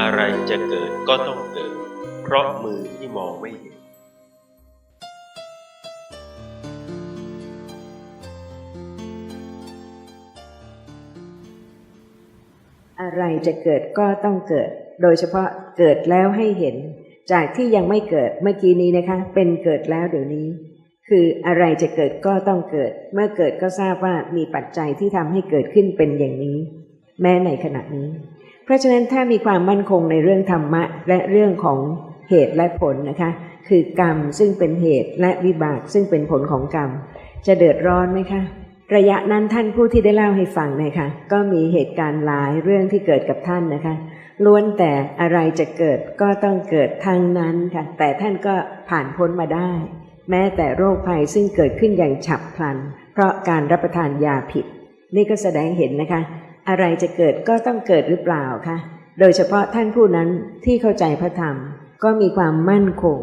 อะไรจะเกิดก็ต้องเกิด เพราะมือที่มองไม่เห็น อะไรจะเกิดก็ต้องเกิด โดยเฉพาะเกิดแล้วให้เห็น จากที่ยังไม่เกิดเมื่อกี้นี้นะคะ เป็นเกิดแล้วเดี๋ยวนี้ คืออะไรจะเกิดก็ต้องเกิด เมื่อเกิดก็ทราบว่ามีปัจจัยที่ทำให้เกิดขึ้นเป็นอย่างนี้ แม้ในขณะนี้ ราะฉะนั้นถ้ามีความมั่นคงในเรื่องธรรมะและเรื่องของเหตุและผลนะคะ คือกรรมซึ่งเป็นเหตุและวิบากซึ่งเป็นผลของกรรม จะเดือดร้อนไหมคะระยะนั้นท่านผู้ที่ได้เล่าให้ฟังนะคะก็มีเหตุการณ์หลายเรื่องที่เกิดกับท่านนะคะล้วนแต่อะไรจะเกิดก็ต้องเกิดทางนั้นค่ะแต่ท่านก็ผ่านพ้นมาได้ แม้แต่โรคภัยซึ่งเกิดขึ้นอย่างฉับพลัน เพราะการรับประทานยาผิด นี่ก็แสดงเห็นนะคะ อะไรจะเกิดก็ต้องเกิดหรือเปล่าคะโดยเฉพาะท่านผู้นั้นที่เข้าใจพระธรรมก็มีความมั่นคง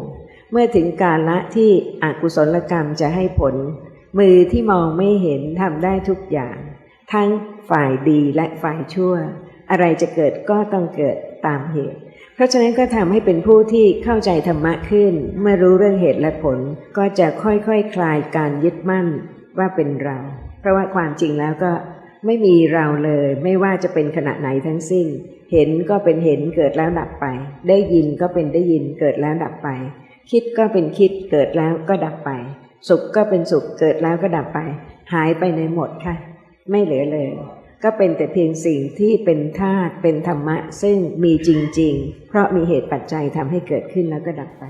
เมื่อถึงกาละที่อกุศลกรรมจะให้ผล มือที่มองไม่เห็นทำได้ทุกอย่าง ทั้งฝ่ายดีและฝ่ายชั่ว อะไรจะเกิดก็ต้องเกิดตามเหตุ เพราะฉะนั้นก็ทำให้เป็นผู้ที่เข้าใจธรรมะขึ้น เมื่อรู้เรื่องเหตุและผลก็จะค่อยๆคคลายการยึดมั่นว่าเป็นเรา เพราะว่าความจริงแล้วก็ ไม่มีเราเลย ไม่ว่าจะเป็นขณะไหนทั้งสิ้น เห็นก็เป็นเห็นเกิดแล้วดับไป ได้ยินก็เป็นได้ยินเกิดแล้วดับไป คิดก็เป็นคิดเกิดแล้วก็ดับไป สุขก็เป็นสุขเกิดแล้วก็ดับไป หายไปในหมดค่ะ ไม่เหลือเลย ก็เป็นแต่เพียงสิ่งที่เป็นธาตุเป็นธรรมะ ซึ่งมีจริง ๆ เพราะมีเหตุปัจจัยทำให้เกิดขึ้นแล้วก็ดับไป